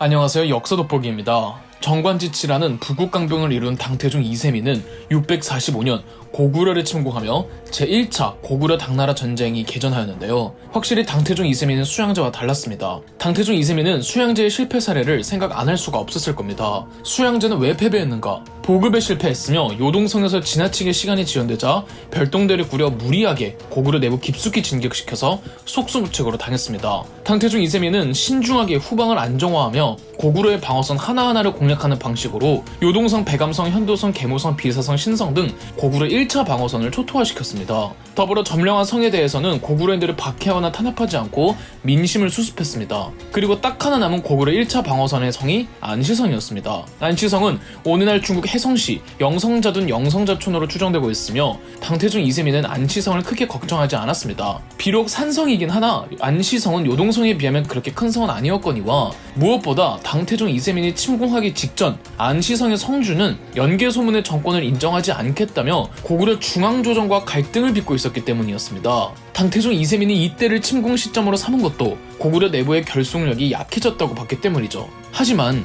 안녕하세요. 역사 돋보기입니다. 정관지치라는 부국강병을 이룬 당태종 이세민은 645년 고구려를 침공하며 제1차 고구려 당나라 전쟁이 개전하였는데요. 확실히 당태종 이세민은 수양제와 달랐습니다. 당태종 이세민은 수양제의 실패 사례를 생각 안 할 수가 없었을 겁니다. 수양제는 왜 패배했는가? 보급에 실패했으며 요동성에서 지나치게 시간이 지연되자 별동대를 꾸려 무리하게 고구려 내부 깊숙이 진격시켜서 속수무책으로 당했습니다. 당태종 이세민은 신중하게 후방을 안정화하며 고구려의 방어선 하나하나를 공략 하는 방식으로 요동성, 배감성, 현도성, 계모성, 비사성, 신성 등 고구려 1차 방어선을 초토화시켰습니다. 더불어 점령한 성에 대해서는 고구려인들을 박해하거나 탄압하지 않고 민심을 수습했습니다. 그리고 딱 하나 남은 고구려 1차 방어선의 성이 안시성이었습니다. 안시성은 오늘날 중국 해성시 영성자둔 영성자촌으로 추정되고 있으며 당태종 이세민은 안시성을 크게 걱정하지 않았습니다. 비록 산성이긴 하나 안시성은 요동성에 비하면 그렇게 큰 성은 아니었거니와 무엇보다 당태종 이세민이 침공하기 직전 안시성의 성주는 연개소문의 정권을 인정하지 않겠다며 고구려 중앙조정과 갈등을 빚고 있었기 때문이었습니다. 당태종 이세민이 이때를 침공 시점으로 삼은 것도 고구려 내부의 결속력이 약해졌다고 봤기 때문이죠. 하지만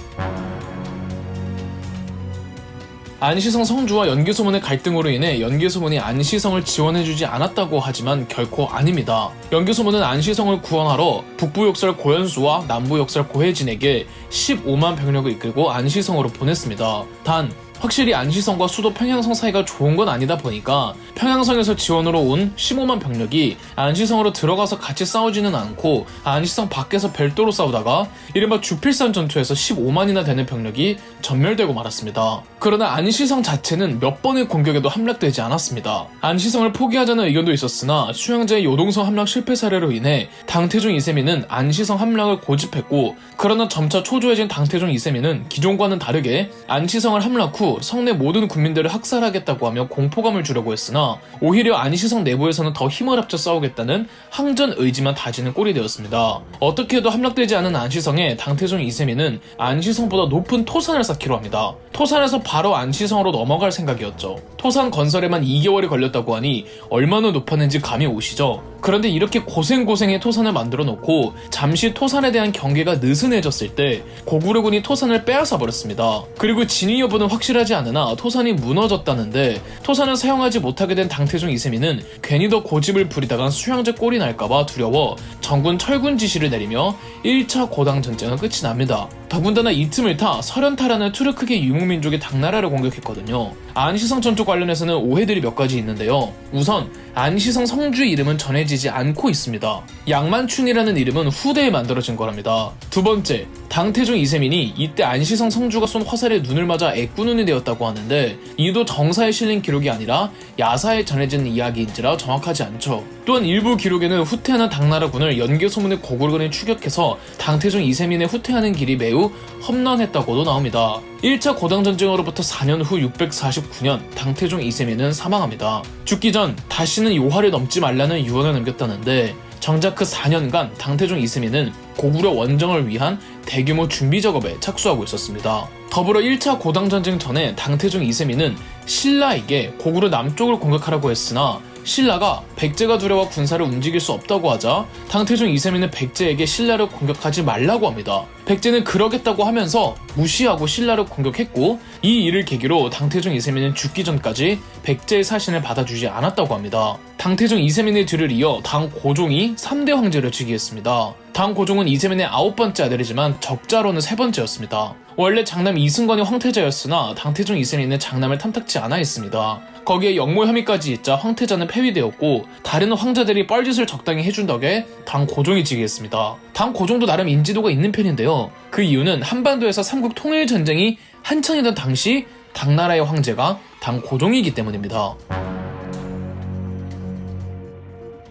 안시성 성주와 연개소문의 갈등으로 인해 연개소문이 안시성을 지원해주지 않았다고 하지만 결코 아닙니다. 연개소문은 안시성을 구원하러 북부 욕설 고현수와 남부 욕설 고혜진에게 15만 병력을 이끌고 안시성으로 보냈습니다. 단 확실히 안시성과 수도 평양성 사이가 좋은 건 아니다 보니까 평양성에서 지원으로 온 15만 병력이 안시성으로 들어가서 같이 싸우지는 않고 안시성 밖에서 별도로 싸우다가 이른바 주필산 전투에서 15만이나 되는 병력이 전멸되고 말았습니다. 그러나 안시성 자체는 몇 번의 공격에도 함락되지 않았습니다. 안시성을 포기하자는 의견도 있었으나 수양제의 요동성 함락 실패 사례로 인해 당태종 이세민은 안시성 함락을 고집했고 그러나 점차 초조해진 당태종 이세민은 기존과는 다르게 안시성을 함락 후 성내 모든 국민들을 학살하겠다고 하며 공포감을 주려고 했으나 오히려 안시성 내부에서는 더 힘을 합쳐 싸우겠다는 항전 의지만 다지는 꼴이 되었습니다. 어떻게 해도 함락되지 않은 안시성에 당태종 이세민은 안시성보다 높은 토산을 쌓기로 합니다. 토산에서 바로 안시성으로 넘어갈 생각이었죠. 토산 건설에만 2개월이 걸렸다고 하니 얼마나 높았는지 감이 오시죠? 그런데 이렇게 고생고생해 토산을 만들어 놓고 잠시 토산에 대한 경계가 느슨해졌을 때 고구려군이 토산을 빼앗아 버렸습니다. 그리고 진위 여부는 확실하지 않으나 토산이 무너졌다는데 토산을 사용하지 못하게 된 당태종 이세민은 괜히 더 고집을 부리다간 수양제 꼴이 날까봐 두려워 정군 철군 지시를 내리며 1차 고당 전쟁은 끝이 납니다. 더군다나 이 틈을 타 설현타라는 투르크계 유목민족의 당나라를 공격했거든요. 안시성 전투 관련해서는 오해들이 몇 가지 있는데요. 우선 안시성 성주의 이름은 전해지 지 않고 있습니다. 양만춘이라는 이름은 후대에 만들어진 거랍니다. 두 번째, 당태종 이세민이 이때 안시성 성주가 쏜 화살에 눈을 맞아 애꾸눈이 되었다고 하는데 이도 정사에 실린 기록이 아니라 야사에 전해진 이야기인지라 정확하지 않죠. 또한 일부 기록에는 후퇴하는 당나라군을 연개소문의 고구려군이 추격해서 당태종 이세민의 후퇴하는 길이 매우 험난했다고도 나옵니다. 1차 고당전쟁으로부터 4년 후 649년 당태종 이세민은 사망합니다. 죽기 전 다시는 요하를 넘지 말라는 유언을 남겼다는데 정작 그 4년간 당태종 이세민은 고구려 원정을 위한 대규모 준비 작업에 착수하고 있었습니다. 더불어 1차 고당전쟁 전에 당태종 이세민은 신라에게 고구려 남쪽을 공격하라고 했으나 신라가 백제가 두려워 군사를 움직일 수 없다고 하자 당태종 이세민은 백제에게 신라를 공격하지 말라고 합니다. 백제는 그러겠다고 하면서 무시하고 신라를 공격했고 이 일을 계기로 당태종 이세민은 죽기 전까지 백제의 사신을 받아주지 않았다고 합니다. 당태종 이세민의 뒤를 이어 당 고종이 3대 황제를 즉위했습니다. 당 고종은 이세민의 아홉 번째 아들이지만 적자로는 세 번째였습니다. 원래 장남 이승건이 황태자였으나 당태종 이세민은 장남을 탐탁지 않아 했습니다. 거기에 역모 혐의까지 있자 황태자는 폐위되었고 다른 황제들이 뻘짓을 적당히 해준 덕에 당 고종이 즉위했습니다. 당 고종도 나름 인지도가 있는 편인데요. 그 이유는 한반도에서 삼국 통일 전쟁이 한창이던 당시 당나라의 황제가 당 고종이기 때문입니다.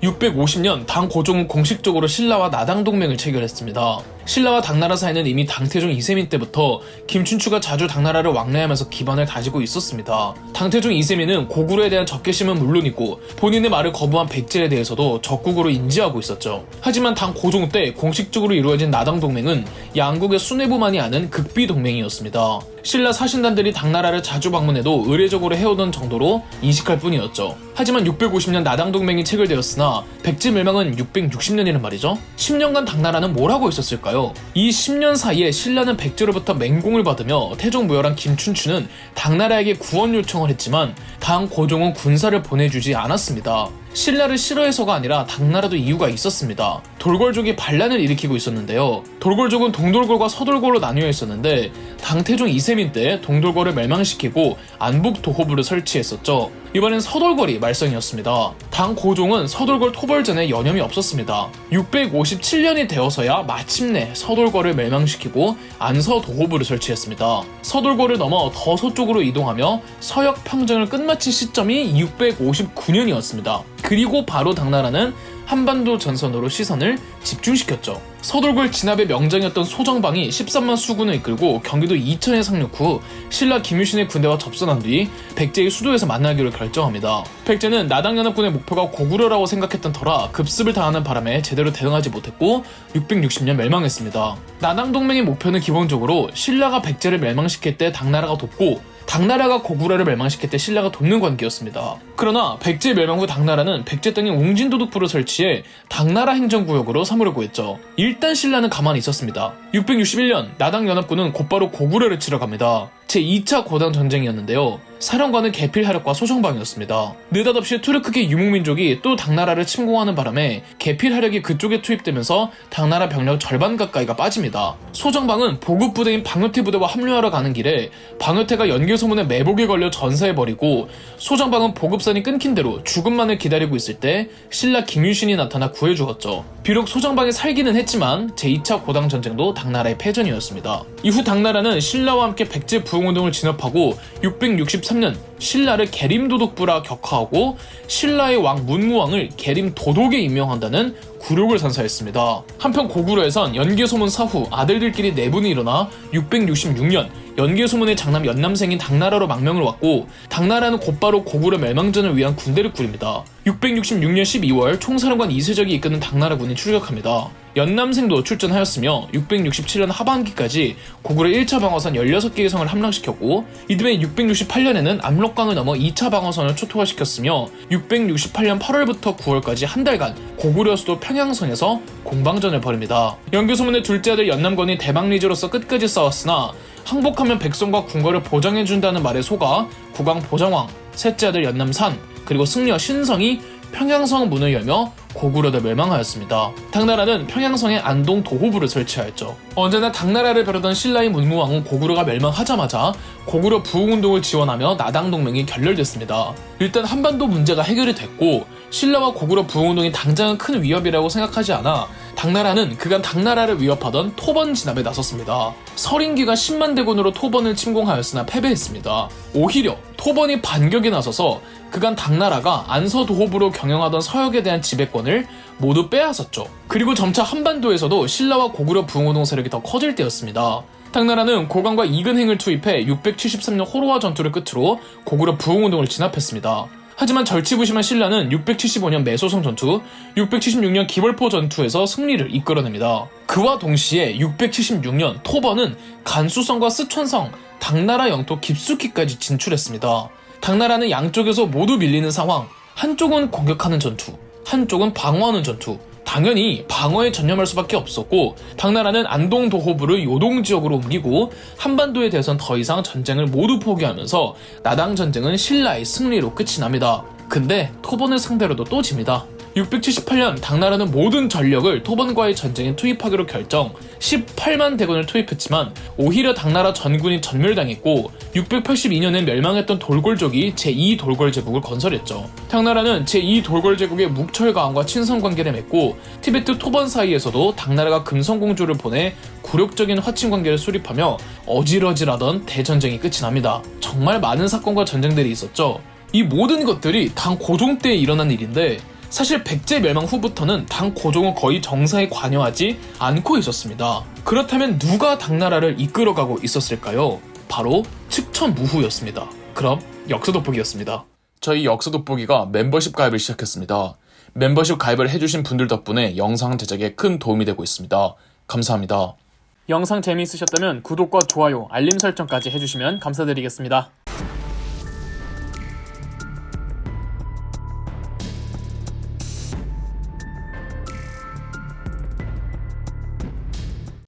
650년 당 고종은 공식적으로 신라와 나당 동맹을 체결했습니다. 신라와 당나라 사이는 이미 당태종 이세민 때부터 김춘추가 자주 당나라를 왕래하면서 기반을 다지고 있었습니다. 당태종 이세민은 고구려에 대한 적개심은 물론이고 본인의 말을 거부한 백제에 대해서도 적국으로 인지하고 있었죠. 하지만 당 고종 때 공식적으로 이루어진 나당 동맹은 양국의 수뇌부만이 아는 극비 동맹이었습니다. 신라 사신단들이 당나라를 자주 방문해도 의례적으로 해오던 정도로 인식할 뿐이었죠. 하지만 650년 나당 동맹이 체결되었으나 백제 멸망은 660년이란 말이죠. 10년간 당나라는 뭘 하고 있었을까요? 있었을까요? 이 10년 사이에 신라는 백제로부터 맹공을 받으며 태종무열한 김춘추는 당나라에게 구원 요청을 했지만 당 고종은 군사를 보내주지 않았습니다. 신라를 싫어해서가 아니라 당나라도 이유가 있었습니다. 돌궐족이 반란을 일으키고 있었는데요. 돌궐족은 동돌궐과 서돌궐로 나뉘어 있었는데 당태종 이세민 때 동돌궐을 멸망시키고 안북 도호부를 설치했었죠. 이번엔 서돌궐이 말썽이었습니다. 당 고종은 서돌궐 토벌전에 여념이 없었습니다. 657년이 되어서야 마침내 서돌궐을 멸망시키고 안서 도호부를 설치했습니다. 서돌궐을 넘어 더 서쪽으로 이동하며 서역 평정을 끝마친 시점이 659년이었습니다. 그리고 바로 당나라는 한반도 전선으로 시선을 집중시켰죠. 서돌골 진압의 명장이었던 소정방이 13만 수군을 이끌고 경기도 이천에 상륙 후 신라 김유신의 군대와 접선한 뒤 백제의 수도에서 만나기로 결정합니다. 백제는 나당연합군의 목표가 고구려라고 생각했던 터라 급습을 당하는 바람에 제대로 대응하지 못했고 660년 멸망했습니다. 나당 동맹의 목표는 기본적으로 신라가 백제를 멸망시킬 때 당나라가 돕고 당나라가 고구려를 멸망시킬 때 신라가 돕는 관계였습니다. 그러나 백제 멸망 후 당나라는 백제 땅에 옹진도독부를 설치해 당나라 행정구역으로 삼으려고 했죠. 일단 신라는 가만히 있었습니다. 661년 나당 연합군은 곧바로 고구려를 치러 갑니다. 제2차 고당 전쟁이었는데요. 사령관은 개필하력과 소정방이었습니다. 느닷없이 투르크계 유목민족이 또 당나라를 침공하는 바람에 개필하력이 그쪽에 투입되면서 당나라 병력 절반 가까이가 빠집니다. 소정방은 보급 부대인 방요태 부대와 합류하러 가는 길에 방요태가 연결소문에 매복에 걸려 전사해버리고 소정방은 보급선이 끊긴 대로 죽음만을 기다리고 있을 때 신라 김유신이 나타나 구해 주었죠. 비록 소정방이 살기는 했지만 제2차 고당 전쟁도 당나라의 패전이었습니다. 이후 당나라는 신라와 함께 백제 부흥운동을 진압하고 663년 신라를 계림도독부라 격하하고 신라의 왕 문무왕을 계림도독에 임명한다는 굴욕을 선사했습니다. 한편 고구려에선 연개소문 사후 아들들끼리 내분이 일어나 666년 연개소문의 장남 연남생인 당나라로 망명을 왔고 당나라는 곧바로 고구려 멸망전을 위한 군대를 꾸립니다. 666년 12월 총사령관 이세적이 이끄는 당나라군이 출격합니다. 연남생도 출전하였으며 667년 하반기까지 고구려 1차 방어선 16개의 성을 함락시켰고 이듬해 668년에는 압록강을 넘어 2차 방어선을 초토화시켰으며 668년 8월부터 9월까지 한 달간 고구려 수도 평양성에서 공방전을 벌입니다. 연교소문의 둘째 아들 연남건이 대망리즈로서 끝까지 싸웠으나 항복하면 백성과 궁궐을 보장해준다는 말에 속아 국왕 보정왕, 셋째 아들 연남산, 그리고 승려 신성이 평양성 문을 열며 고구려도 멸망하였습니다. 당나라는 평양성에 안동 도호부를 설치하였죠. 언제나 당나라를 벼르던 신라의 문무왕은 고구려가 멸망하자마자 고구려 부흥운동을 지원하며 나당 동맹이 결렬됐습니다. 일단 한반도 문제가 해결이 됐고 신라와 고구려 부흥운동이 당장은 큰 위협이라고 생각하지 않아 당나라는 그간 당나라를 위협하던 토번 진압에 나섰습니다. 기간 10만 대군으로 토번을 침공하였으나 패배했습니다. 오히려 토번이 반격에 나서서 그간 당나라가 안서도호부로 경영하던 서역에 대한 지배권을 모두 빼앗았죠. 그리고 점차 한반도에서도 신라와 고구려 부흥운동 세력이 더 커질 때였습니다. 당나라는 고강과 이근행을 투입해 673년 호로와 전투를 끝으로 고구려 부흥운동을 진압했습니다. 하지만 절치부심한 신라는 675년 매소성 전투, 676년 기벌포 전투에서 승리를 이끌어냅니다. 그와 동시에 676년 토번은 간수성과 스촨성, 당나라 영토 깊숙이까지 진출했습니다. 당나라는 양쪽에서 모두 밀리는 상황, 한쪽은 공격하는 전투, 한쪽은 방어하는 전투. 당연히 방어에 전념할 수밖에 없었고 당나라는 안동 도호부를 요동 지역으로 옮기고 한반도에 대해선 더 이상 전쟁을 모두 포기하면서 나당 전쟁은 신라의 승리로 끝이 납니다. 근데 토번을 상대로도 또 집니다. 678년 당나라는 모든 전력을 토번과의 전쟁에 투입하기로 결정 18만 대군을 투입했지만 오히려 당나라 전군이 전멸당했고 682년에 멸망했던 돌골족이 제2 돌골 제국을 건설했죠. 당나라는 제2 돌골 제국의 묵철가왕과 친선 관계를 맺고 티베트 토번 사이에서도 당나라가 금성공주를 보내 굴욕적인 화친 관계를 수립하며 어질어질하던 대전쟁이 끝이 납니다. 정말 많은 사건과 전쟁들이 있었죠. 이 모든 것들이 당 고종 때 일어난 일인데 사실 백제 멸망 후부터는 당 고종은 거의 정사에 관여하지 않고 있었습니다. 그렇다면 누가 당나라를 이끌어가고 있었을까요? 바로 측천무후였습니다. 그럼 역사 돋보기였습니다. 저희 역사 돋보기가 멤버십 가입을 시작했습니다. 멤버십 가입을 해주신 분들 덕분에 영상 제작에 큰 도움이 되고 있습니다. 감사합니다. 영상 재미있으셨다면 구독과 좋아요, 알림 설정까지 해주시면 감사드리겠습니다.